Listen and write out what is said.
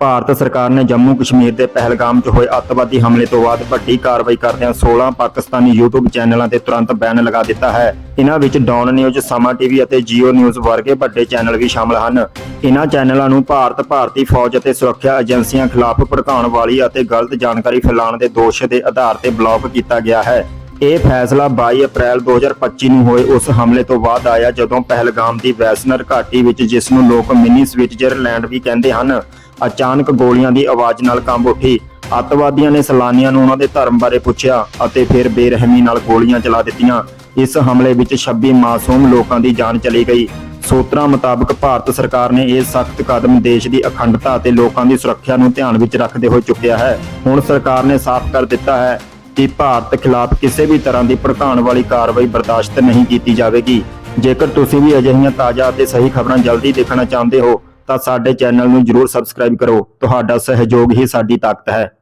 ਭਾਰਤ ਸਰਕਾਰ ਨੇ ਜੰਮੂ ਕਸ਼ਮੀਰ ਦੇ ਪਹਿਲਗਾਮ 'ਚ ਹੋਏ ਅੱਤਵਾਦੀ ਹਮਲੇ ਤੋਂ ਬਾਅਦ ਵੱਡੀ ਕਾਰਵਾਈ ਕਰਦਿਆਂ 16 ਪਾਕਿਸਤਾਨੀ YouTube ਚੈਨਲਾਂ ਤੇ ਤੁਰੰਤ ਬੈਨ ਲਗਾ ਦਿੱਤਾ ਹੈ। ਇਹਨਾਂ ਵਿੱਚ ਡੌਨ ਨਿਊਜ਼ ਸਮਾਂ ਟੀਵੀ ਅਤੇ ਜੀਓ ਨਿਊਜ਼ ਵਰਗੇ ਵੱਡੇ ਚੈਨਲ ਵੀ ਸ਼ਾਮਲ ਹਨ। ਇਹਨਾਂ ਚੈਨਲਾਂ ਨੂੰ ਭਾਰਤ ਭਾਰਤੀ ਫੌਜ ਅਤੇ ਸੁਰੱਖਿਆ ਏਜੰਸੀਆਂ ਖਿਲਾਫ ਭੜਕਾਉਣ ਵਾਲੀ ਅਤੇ ਗਲਤ ਜਾਣਕਾਰੀ ਫੈਲਾਉਣ ਦੇ ਦੋਸ਼ ਦੇ ਆਧਾਰ ਤੇ ਬਲੌਕ ਕੀਤਾ ਗਿਆ ਹੈ। ਇਹ ਫੈਸਲਾ 22 ਅਪ੍ਰੈਲ 2025 ਨੂੰ ਹੋਏ ਉਸ ਹਮਲੇ ਤੋਂ ਬਾਅਦ ਆਇਆ ਜਦੋਂ ਪਹਿਲਗਾਮ ਦੀ ਵੈਸਨਰ ਘਾਟੀ ਵਿੱਚ ਜਿਸ ਨੂੰ ਲੋਕ ਮਿਨੀ ਸਵਿਟਜ਼ਰਲੈਂਡ ਵੀ ਕਹਿੰਦੇ ਹਨ। ਅਚਾਨਕ ਗੋਲੀਆਂ ਦੀ ਆਵਾਜ਼ ਨਾਲ ਕੰਬ ਉੱਠੀ। ਅੱਤਵਾਦੀਆਂ ਨੇ ਸੈਲਾਨੀਆਂ ਨੂੰ ਉਹਨਾਂ ਦੇ ਧਰਮ ਬਾਰੇ ਪੁੱਛਿਆ ਅਤੇ ਫਿਰ ਬੇਰਹਿਮੀ ਨਾਲ ਗੋਲੀਆਂ ਚਲਾ ਦਿੱਤੀਆਂ। ਇਸ ਹਮਲੇ ਵਿੱਚ 26 ਮਾਸੂਮ ਲੋਕਾਂ ਦੀ ਜਾਨ ਚਲੀ ਗਈ। ਸੂਤਰਾਂ ਮੁਤਾਬਕ ਭਾਰਤ ਸਰਕਾਰ ਨੇ ਇਹ ਸਖਤ ਕਦਮ ਦੇਸ਼ ਦੀ ਅਖੰਡਤਾ ਅਤੇ ਲੋਕਾਂ ਦੀ ਸੁਰੱਖਿਆ ਨੂੰ ਧਿਆਨ ਵਿੱਚ ਰੱਖਦੇ ਹੋਏ ਚੁੱਕਿਆ ਹੈ। ਹੁਣ ਸਰਕਾਰ ਨੇ ਸਾਫ਼ ਕਰ ਦਿੱਤਾ ਹੈ ਕਿ ਭਾਰਤ ਖਿਲਾਫ ਕਿਸੇ ਵੀ ਤਰ੍ਹਾਂ ਦੀ ਭੜਕਾਉਣ ਵਾਲੀ ਕਾਰਵਾਈ ਬਰਦਾਸ਼ਤ ਨਹੀਂ ਕੀਤੀ ਜਾਵੇਗੀ। ਜੇਕਰ ਤੁਸੀਂ ਵੀ ਅਜਿਹੀਆਂ ਤਾਜ਼ਾ ਅਤੇ ਸਹੀ ਖਬਰਾਂ ਜਲਦੀ ਦੇਖਣਾ ਚਾਹੁੰਦੇ ਹੋ ਤਾਂ ਸਾਡੇ ਚੈਨਲ ਨੂੰ ਜਰੂਰ ਸਬਸਕ੍ਰਾਈਬ ਕਰੋ। ਤੁਹਾਡਾ ਸਹਿਯੋਗ ਹੀ ਸਾਡੀ ਤਾਕਤ ਹੈ।